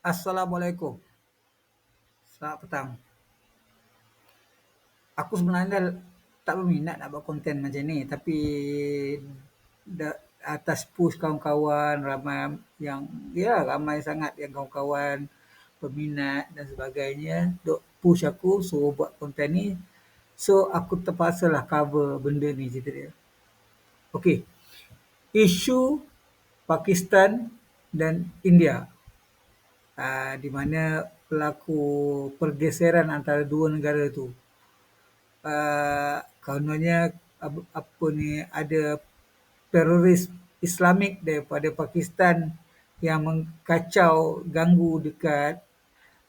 Assalamualaikum. Selamat petang. Aku sebenarnya tak berminat nak buat konten macam ni tapi atas push kawan-kawan ramai yang ya ramai sangat yang kawan-kawan peminat dan sebagainya duk push aku suruh buat konten ni. So aku terpaksalah cover benda ni cerita dia. Okey. Isu Pakistan dan India aa, di mana berlaku pergeseran antara dua negara tu. Aa, kononnya apa, apa ni ada teroris Islamik daripada Pakistan yang mengkacau ganggu dekat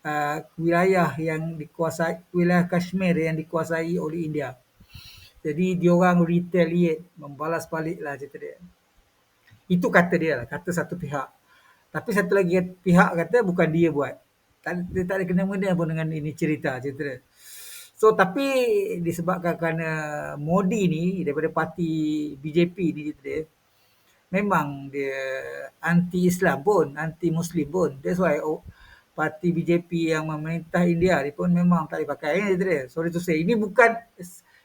aa, wilayah yang dikuasai wilayah Kashmir yang dikuasai oleh India. Jadi diorang retaliate, membalas baliklah cerita dia. Itu kata dia lah, kata satu pihak. Tapi satu lagi pihak kata bukan dia buat. Tak, dia tak ada kena-mena pun dengan ini cerita cerita dia. So tapi disebabkan kerana Modi ni daripada parti BJP ni cerita dia, memang dia anti-Islam pun, anti-Muslim pun. That's why oh, parti BJP yang memerintah India ni pun memang tak dipakai kan cerita dia. Sorry to say. Ini bukan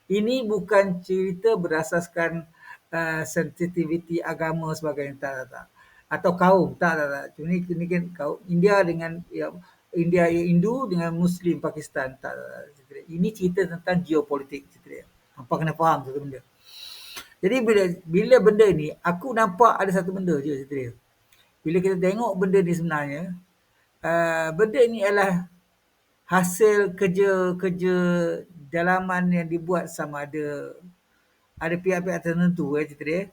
ini bukan cerita berdasarkan uh, sensitivity agama sebagainya. Tak, tak, tak. Atau kaum. Tak, tak, tak. Ini, ini kan kaum India dengan ya, India Hindu dengan Muslim Pakistan. Tak, tak, tak. Dia. Ini cerita tentang geopolitik. Cerita. Hampa kena faham satu benda. Jadi bila bila benda ni, aku nampak ada satu benda je cerita. Bila kita tengok benda ni sebenarnya, uh, benda ni adalah hasil kerja-kerja dalaman yang dibuat sama ada ada pihak-pihak tertentu eh, cerita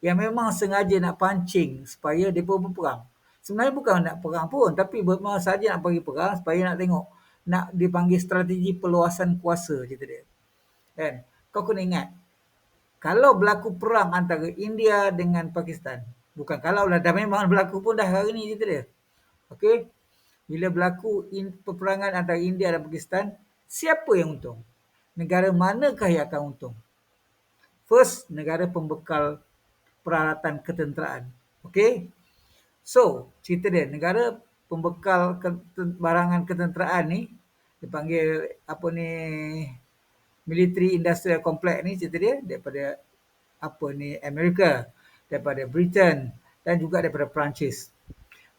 yang memang sengaja nak pancing supaya mereka berperang. Sebenarnya bukan nak perang pun, tapi memang saja nak bagi perang supaya nak tengok, nak dipanggil strategi perluasan kuasa cerita dia. Kan? Kau kena ingat, kalau berlaku perang antara India dengan Pakistan, bukan kalau lah, dah memang berlaku pun dah hari ni cerita dia. Okey? Bila berlaku in, peperangan antara India dan Pakistan, siapa yang untung? Negara manakah yang akan untung? First, negara pembekal peralatan ketenteraan. Okey? So, cerita dia, negara pembekal barangan ketenteraan ni, dipanggil apa ni, military industrial complex ni cerita dia, daripada apa ni, Amerika, daripada Britain dan juga daripada Perancis.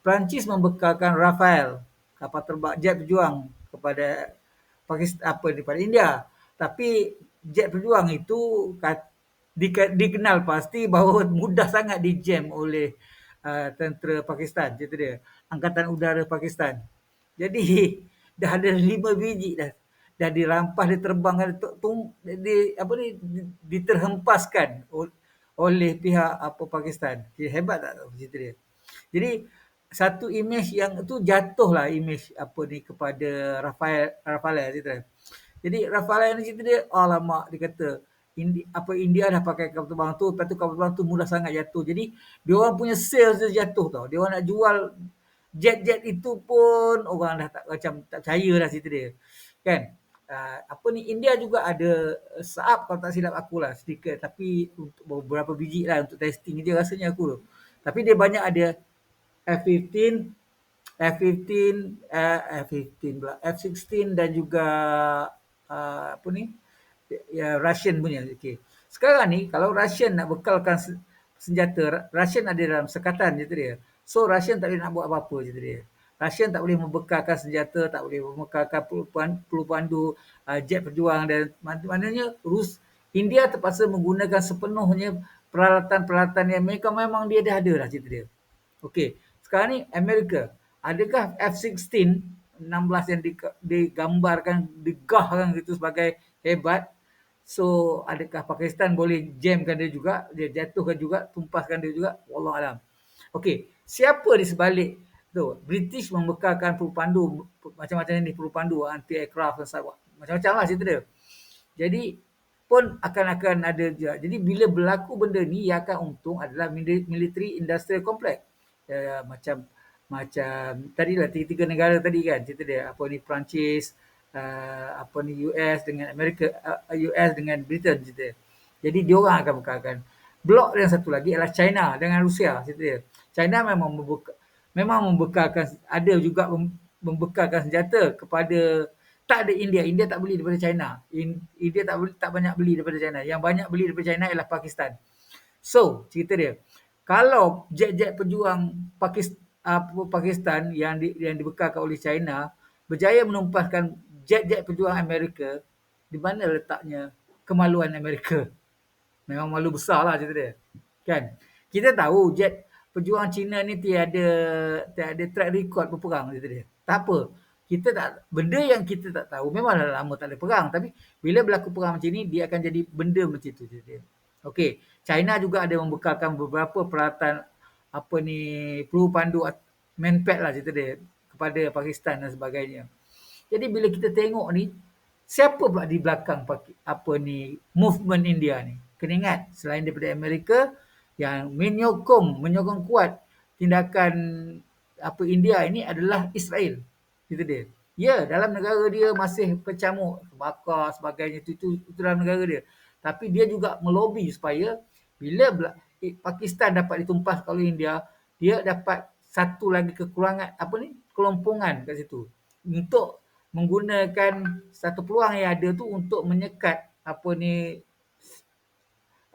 Perancis membekalkan Rafael, kapal terbang jet berjuang kepada Pakistan apa daripada India. Tapi jet berjuang itu dikenal pasti bahawa mudah sangat dijam oleh uh, tentera Pakistan, cerita dia. Angkatan Udara Pakistan. Jadi dah ada lima biji dah dah dirampas diterbangkan tum, di apa ni diterhempaskan oleh pihak apa Pakistan. Hebat tak cerita dia. Jadi satu imej yang tu jatuhlah imej apa ni kepada Rafael Rafael cerita. Jadi Rafael ni cerita dia alamak dia kata Indi, apa India dah pakai kapal terbang tu, lepas tu kapal terbang tu mudah sangat jatuh. Jadi dia orang punya sales dia jatuh tau. Dia orang nak jual jet-jet itu pun orang dah tak macam tak percaya dah cerita dia. Kan? Uh, apa ni India juga ada saap kalau tak silap aku lah sedikit tapi untuk beberapa biji lah untuk testing dia rasanya aku tu. Tapi dia banyak ada F-15, F-15, uh, F-15 pula, F-16 dan juga uh, apa ni, ya, Russian punya. Okay. Sekarang ni, kalau Russian nak bekalkan senjata, Russian ada dalam sekatan je dia. So, Russian tak boleh nak buat apa-apa je dia. Russian tak boleh membekalkan senjata, tak boleh membekalkan peluru pandu, uh, jet berjuang dan maknanya Rus, India terpaksa menggunakan sepenuhnya peralatan-peralatan yang mereka memang dia dah ada lah cerita dia. Okey. Sekarang ni Amerika, adakah F-16 16 yang digambarkan, digahkan gitu sebagai hebat. So, adakah Pakistan boleh jamkan dia juga, dia jatuhkan juga, tumpaskan dia juga? Wallah alam. Okey, siapa di sebalik tu? British membekalkan peluru pandu macam-macam ni peluru pandu anti aircraft dan sebagainya. Macam-macam lah cerita dia. Jadi pun akan-akan ada juga. Jadi bila berlaku benda ni yang akan untung adalah military industrial complex uh, macam macam tadi lah tiga-tiga negara tadi kan cerita dia apa ni Perancis uh, apa ni US dengan Amerika uh, US dengan Britain cerita. Jadi dia orang akan bekalkan. Blok yang satu lagi adalah China dengan Rusia cerita. China memang membuka memang membekalkan ada juga membekalkan senjata kepada tak ada India. India tak beli daripada China. India tak beli, tak banyak beli daripada China. Yang banyak beli daripada China ialah Pakistan. So, cerita dia. Kalau jet-jet pejuang Pakistan, Pakistan yang di, yang dibekalkan oleh China berjaya menumpaskan jet-jet pejuang Amerika, di mana letaknya kemaluan Amerika? Memang malu besar lah cerita dia. Kan? Kita tahu jet pejuang Cina ni tiada tiada track record berperang cerita dia. Tak apa. Kita tak benda yang kita tak tahu memang dah lama tak ada perang tapi bila berlaku perang macam ni dia akan jadi benda macam tu cerita dia. Okey, China juga ada membekalkan beberapa peralatan apa ni peluru pandu manpad lah cerita dia kepada Pakistan dan sebagainya. Jadi bila kita tengok ni siapa pula di belakang apa ni movement India ni? Kena ingat selain daripada Amerika yang menyokong menyokong kuat tindakan apa India ini adalah Israel. Itu dia. Ya, dalam negara dia masih kecamuk, bakar sebagainya itu, itu, itu dalam negara dia. Tapi dia juga melobi supaya bila Pakistan dapat ditumpas oleh India, dia dapat satu lagi kekurangan apa ni kelompongan kat situ untuk menggunakan satu peluang yang ada tu untuk menyekat apa ni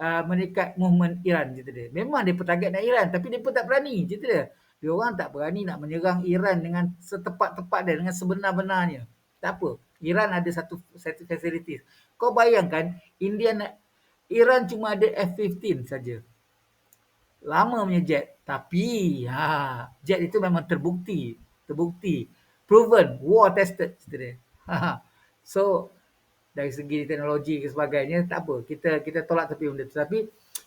uh, menyekat movement Iran cerita dia. Memang dia target nak Iran tapi pun tak berani cerita dia. Dia orang tak berani nak menyerang Iran dengan setepat-tepat dia dengan sebenar-benarnya. Tak apa. Iran ada satu satu facilities. Kau bayangkan India nak Iran cuma ada F-15 saja. Lama punya jet. Tapi ha, jet itu memang terbukti. Terbukti. Proven. War tested. Ha, so, dari segi teknologi dan sebagainya, tak apa. Kita kita tolak tepi benda itu. Tapi,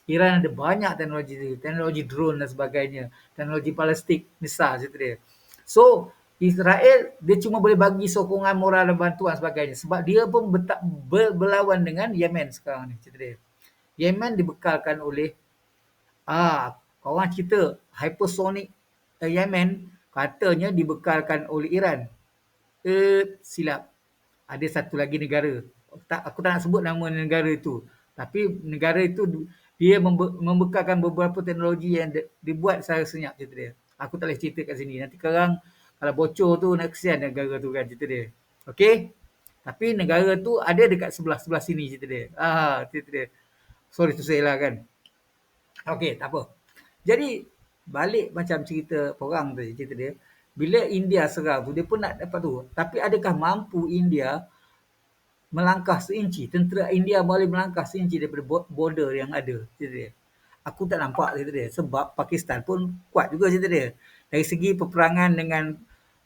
Iran ada banyak teknologi. Teknologi drone dan sebagainya. Teknologi plastik besar. So, Israel, dia cuma boleh bagi sokongan moral dan bantuan sebagainya. Sebab dia pun berlawan dengan Yemen sekarang ni. Cerita dia. Yemen dibekalkan oleh ah orang cerita hypersonic uh, Yemen katanya dibekalkan oleh Iran. Eh silap. Ada satu lagi negara. Tak aku tak nak sebut nama negara itu. Tapi negara itu dia membe- membekalkan beberapa teknologi yang dibuat secara senyap cerita dia. Aku tak boleh cerita kat sini. Nanti sekarang kalau bocor tu nak kesian negara tu kan cerita dia. Okey? Tapi negara tu ada dekat sebelah-sebelah sini cerita dia. Ah, cerita dia. Sorry to say lah kan. Okey, tak apa. Jadi, balik macam cerita orang tadi, cerita dia. Bila India serang tu, dia pun nak dapat tu. Tapi adakah mampu India melangkah seinci? Tentera India boleh melangkah seinci daripada border yang ada, cerita dia. Aku tak nampak cerita dia. Sebab Pakistan pun kuat juga cerita dia. Dari segi peperangan dengan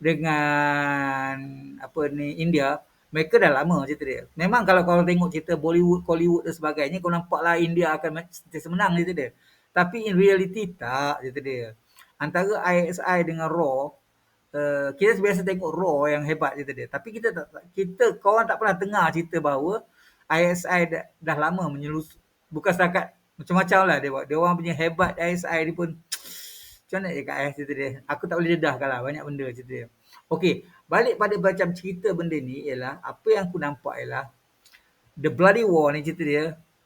dengan apa ni India, mereka dah lama cerita dia. Memang kalau kau tengok cerita Bollywood, Hollywood dan sebagainya, kau nampaklah India akan sentiasa menang cerita dia. Tapi in reality tak cerita dia. Antara ISI dengan RAW, uh, kita biasa tengok RAW yang hebat cerita dia. Tapi kita tak, kita kawan tak pernah dengar cerita bahawa ISI dah, dah lama menyelus bukan setakat macam-macam lah dia. Dia orang punya hebat ISI ni pun macam mana cakap eh cerita dia. Aku tak boleh dedahkan lah banyak benda cerita dia. Okey, balik pada macam cerita benda ni ialah apa yang aku nampak ialah The Bloody War ni cerita dia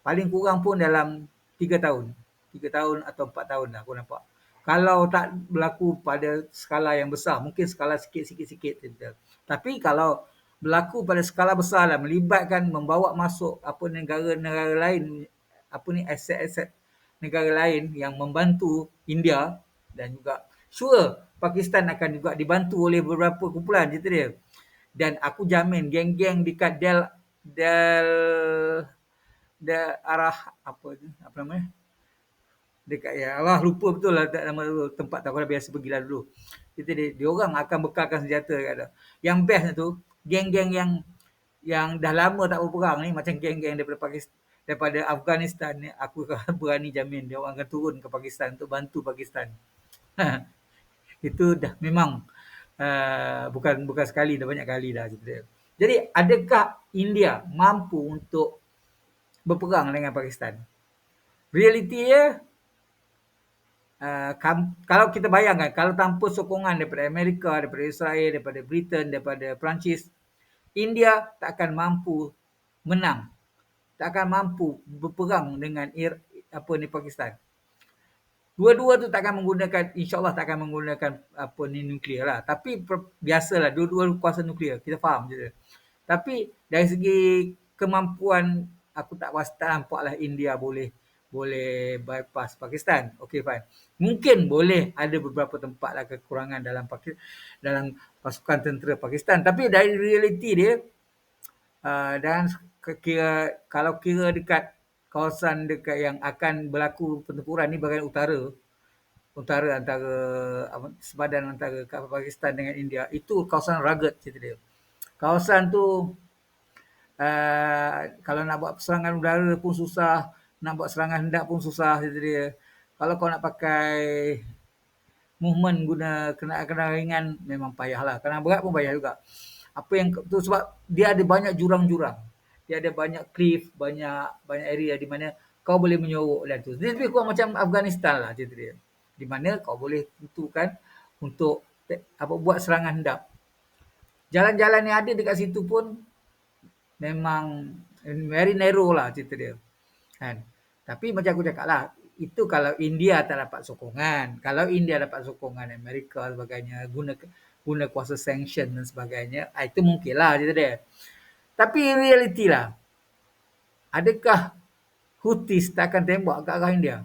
paling kurang pun dalam 3 tahun. 3 tahun atau 4 tahun lah aku nampak. Kalau tak berlaku pada skala yang besar, mungkin skala sikit-sikit-sikit. Tapi kalau berlaku pada skala besar lah, melibatkan membawa masuk apa negara-negara lain, apa ni aset-aset negara lain yang membantu India dan juga sure Pakistan akan juga dibantu oleh beberapa kumpulan cerita dia. Dan aku jamin geng-geng dekat Del Del Del arah apa tu? Apa namanya? Dekat ya Allah lupa betul lah nama tempat tak aku biasa pergi lah dulu. Kita dia, dia orang akan bekalkan senjata kat Yang best tu geng-geng yang yang dah lama tak berperang ni macam geng-geng daripada Pakistan daripada Afghanistan ni aku berani jamin dia orang akan turun ke Pakistan untuk bantu Pakistan. itu dah memang uh, bukan bukan sekali dah banyak kali dah cerita Jadi adakah India mampu untuk berperang dengan Pakistan? Realiti dia uh, kam, kalau kita bayangkan kalau tanpa sokongan daripada Amerika, daripada Israel, daripada Britain, daripada Perancis, India tak akan mampu menang. Tak akan mampu berperang dengan Ir, apa ni Pakistan. Dua-dua tu takkan menggunakan, insyaAllah takkan menggunakan apa ni nuklear lah. Tapi biasalah, dua-dua kuasa nuklear. Kita faham je. Tapi dari segi kemampuan, aku tak tak nampak lah India boleh boleh bypass Pakistan. Okay fine. Mungkin boleh ada beberapa tempat lah kekurangan dalam dalam pasukan tentera Pakistan. Tapi dari realiti dia, uh, dan kira, kalau kira dekat kawasan dekat yang akan berlaku pertempuran ni bahagian utara utara antara sepadan antara Pakistan dengan India itu kawasan rugged cerita dia. Kawasan tu uh, kalau nak buat serangan udara pun susah, nak buat serangan hendak pun susah cerita dia. Kalau kau nak pakai movement guna kena kena ringan memang payahlah. Kena berat pun payah juga. Apa yang tu sebab dia ada banyak jurang-jurang dia ada banyak cliff, banyak banyak area di mana kau boleh menyorok dan tu. Dia lebih kurang macam Afghanistan lah cerita dia. Di mana kau boleh tentukan untuk apa buat serangan hendap. Jalan-jalan yang ada dekat situ pun memang very narrow lah cerita dia. Kan? Tapi macam aku cakap lah, itu kalau India tak dapat sokongan. Kalau India dapat sokongan Amerika sebagainya, guna guna kuasa sanction dan sebagainya, ah, itu mungkin lah cerita dia. Tapi realiti lah. Adakah Houthis tak akan tembak ke arah India?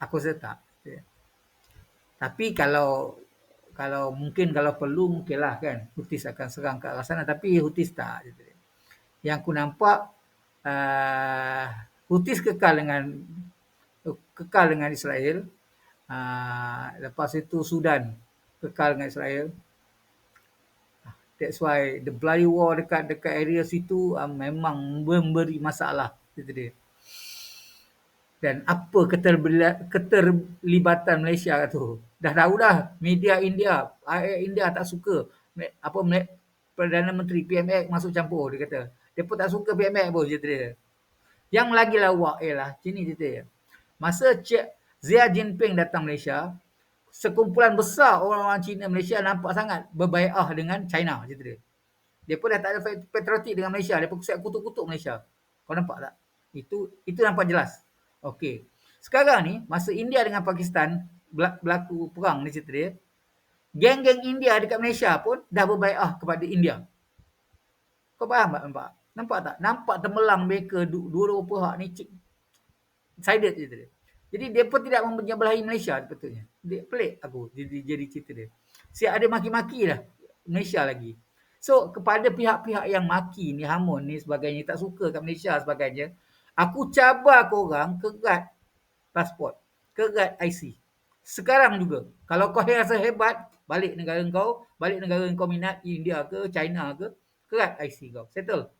Aku rasa tak. Tapi kalau kalau mungkin kalau perlu mungkinlah kan Houthis akan serang ke arah sana tapi Houthis tak. Yang aku nampak uh, Houthis kekal dengan kekal dengan Israel. Uh, lepas itu Sudan kekal dengan Israel. That's why the bloody war dekat dekat area situ uh, memang memberi masalah gitu dia. Dan apa keterlibatan Malaysia tu? Dah tahu dah media India, rakyat India tak suka apa Perdana Menteri PMX masuk campur dia kata. Dia pun tak suka PMX pun cerita dia. Yang lagi lawak ialah sini cerita dia. Masa Cik Zia Jinping datang Malaysia, sekumpulan besar orang-orang Cina Malaysia nampak sangat berbaiah dengan China dia. Dia pun dah tak ada patriotik dengan Malaysia, dia pun siap kutuk-kutuk Malaysia. Kau nampak tak? Itu itu nampak jelas. Okey. Sekarang ni masa India dengan Pakistan berlaku perang ni cerita dia. Geng-geng India dekat Malaysia pun dah berbaiah kepada India. Kau faham tak nampak? Nampak tak? Nampak temelang mereka dua-dua pihak ni sided cerita dia. Jadi dia pun tidak membelahi Malaysia betulnya. Dia pelik aku jadi, jadi cerita dia. Siap ada maki-maki lah Malaysia lagi. So kepada pihak-pihak yang maki ni Hamun ni sebagainya tak suka kat Malaysia sebagainya. Aku cabar korang kerat pasport. Kerat IC. Sekarang juga. Kalau kau rasa hebat, balik negara kau. Balik negara kau minat India ke China ke. Kerat IC kau. Settle.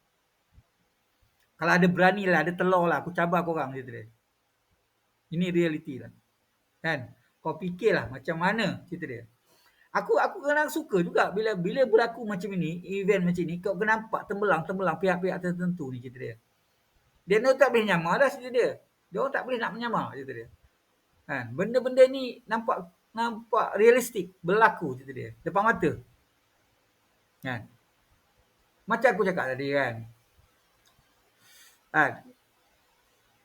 Kalau ada berani lah, ada telur lah. Aku cabar korang. Gitu dia. Ini realiti lah. Kan? Kau fikirlah macam mana cerita dia. Aku aku kena suka juga bila bila berlaku macam ini, event macam ini, kau kena nampak tembelang-tembelang pihak-pihak tertentu ni cerita dia. Dia nak tak boleh nyamar dah cerita dia. Dia orang tak boleh nak menyamar cerita dia. Kan? Benda-benda ni nampak nampak realistik berlaku cerita dia. Depan mata. Kan? Macam aku cakap tadi kan. Kan?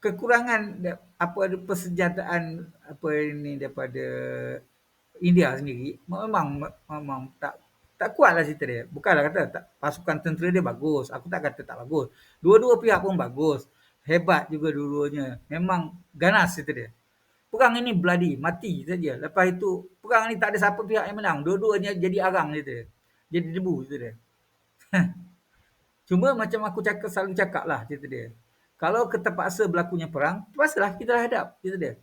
kekurangan apa persenjataan apa ini daripada India sendiri memang memang tak tak kuatlah cerita dia. Bukanlah kata tak, pasukan tentera dia bagus. Aku tak kata tak bagus. Dua-dua pihak pun bagus. Hebat juga dua-duanya. Memang ganas cerita dia. Perang ini bloody, mati saja. Lepas itu perang ini tak ada siapa pihak yang menang. Dua-duanya jadi arang cerita dia. Jadi debu cerita dia. Cuma macam aku cakap selalu cakap lah cerita dia. Kalau terpaksa berlakunya perang, terpaksalah kita hadap. Gitu dia.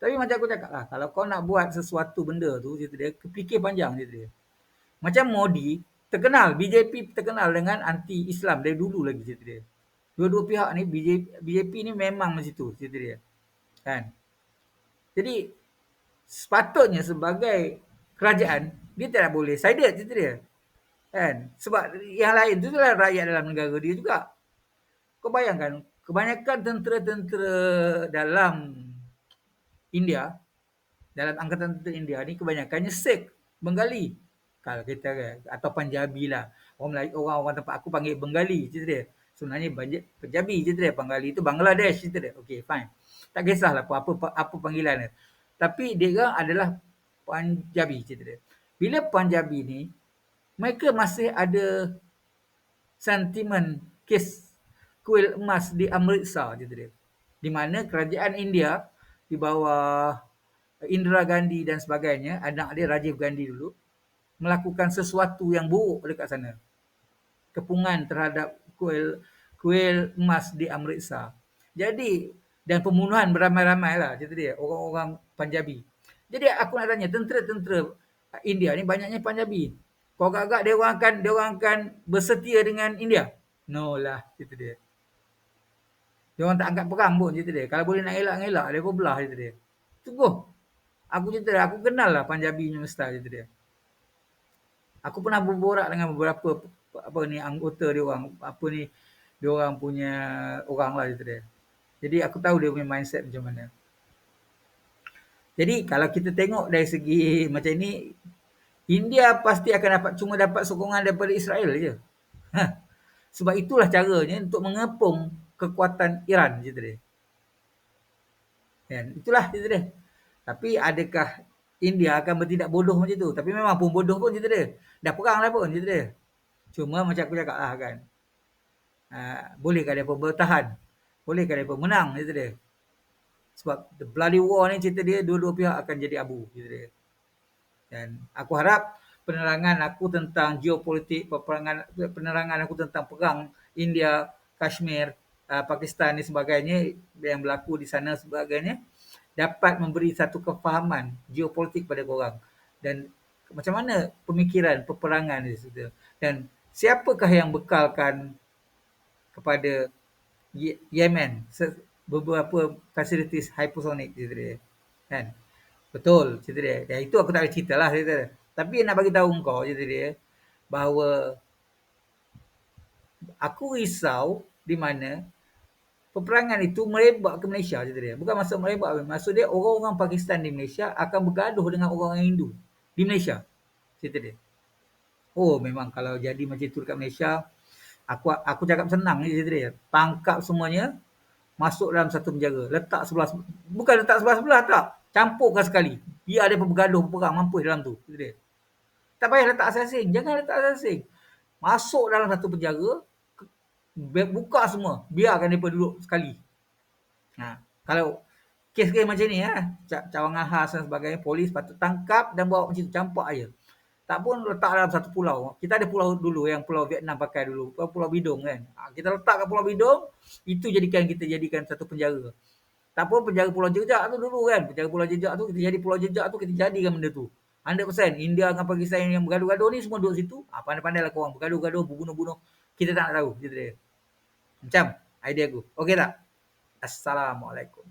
Tapi macam aku cakap lah, kalau kau nak buat sesuatu benda tu, gitu dia, kepikir panjang. Gitu dia. Macam Modi, terkenal, BJP terkenal dengan anti-Islam dari dulu lagi. Gitu dia. Dua-dua pihak ni, BJP, BJP ni memang macam tu. Gitu dia. Kan? Jadi, sepatutnya sebagai kerajaan, dia tidak boleh sided. Gitu dia. Kan? Sebab yang lain tu adalah rakyat dalam negara dia juga. Kau bayangkan, kebanyakan tentera-tentera dalam India dalam angkatan tentera India ni kebanyakannya Sikh, Bengali. Kalau kita atau Punjabi lah. Orang Melayu, orang orang tempat aku panggil Bengali cerita dia. Sebenarnya banyak Punjabi cerita dia. Bengali itu Bangladesh cerita dia. Okay, fine. Tak kisahlah apa apa apa panggilan dia. Tapi dia adalah Punjabi cerita dia. Bila Punjabi ni, mereka masih ada sentimen kes kuil emas di Amritsar cerita dia. Di mana kerajaan India di bawah Indira Gandhi dan sebagainya, anak dia Rajiv Gandhi dulu, melakukan sesuatu yang buruk dekat sana. Kepungan terhadap kuil kuil emas di Amritsar. Jadi dan pembunuhan beramai-ramai lah cerita dia orang-orang Punjabi. Jadi aku nak tanya tentera-tentera India ni banyaknya Punjabi. Kau agak-agak dia orang akan dia orang akan bersetia dengan India? No lah cerita dia. Dia orang tak angkat perang pun cerita dia. Kalau boleh nak elak-elak dia pun belah cerita dia. Tunggu. Aku cerita dia, aku kenal lah Punjabi punya style cerita dia. Aku pernah berborak dengan beberapa apa ni anggota dia orang apa ni dia orang punya orang lah cerita dia. Jadi aku tahu dia punya mindset macam mana. Jadi kalau kita tengok dari segi macam ni, India pasti akan dapat cuma dapat sokongan daripada Israel je. Ha. Sebab itulah caranya untuk mengepung kekuatan Iran cerita dia. Kan? Itulah cerita dia. Tapi adakah India akan bertindak bodoh macam tu? Tapi memang pun bodoh pun cerita dia. Dah perang lah pun cerita dia. Cuma macam aku cakap lah kan. Uh, bolehkah pun bertahan? Bolehkah pun menang cerita dia? Sebab the bloody war ni cerita dia dua-dua pihak akan jadi abu cerita dia. Dan aku harap penerangan aku tentang geopolitik, peperangan penerangan aku tentang perang India, Kashmir, uh, Pakistan ni sebagainya yang berlaku di sana sebagainya dapat memberi satu kefahaman geopolitik pada korang dan macam mana pemikiran peperangan di situ dan siapakah yang bekalkan kepada Yemen beberapa facilities hypersonic cerita dia. Kan? Betul cerita dia. Ya, itu aku tak boleh cerita lah cerita dia. Tapi nak bagi tahu kau cerita dia bahawa aku risau di mana peperangan itu merebak ke Malaysia cerita dia. Bukan maksud merebak. Maksud dia orang-orang Pakistan di Malaysia akan bergaduh dengan orang Hindu di Malaysia. Cerita dia. Oh memang kalau jadi macam itu dekat Malaysia, aku aku cakap senang ni cerita dia. Tangkap semuanya, masuk dalam satu penjara. Letak sebelah, bukan letak sebelah-sebelah tak. Campurkan sekali. Dia ada bergaduh perang mampu dalam tu. Dia. Tak payah letak asasing. Jangan letak asasing. Masuk dalam satu penjara. Buka semua. Biarkan mereka duduk sekali. Ha. Kalau kes-kes macam ni, ha, cawangan khas dan sebagainya, polis patut tangkap dan bawa macam tu. Campak aja tak pun letak dalam satu pulau. Kita ada pulau dulu yang pulau Vietnam pakai dulu. Pulau Bidong kan. Ha, kita letak kat pulau Bidong. Itu jadikan kita jadikan satu penjara. Tak pun penjara pulau jejak tu dulu kan. Penjara pulau jejak tu kita jadi pulau jejak tu kita jadikan benda tu. 100% India dengan Pakistan yang bergaduh-gaduh ni semua duduk situ. Ha, pandai-pandai lah korang bergaduh-gaduh, berbunuh-bunuh. Kita tak nak tahu. Gitu dia. Macam idea aku. Okey tak? Assalamualaikum.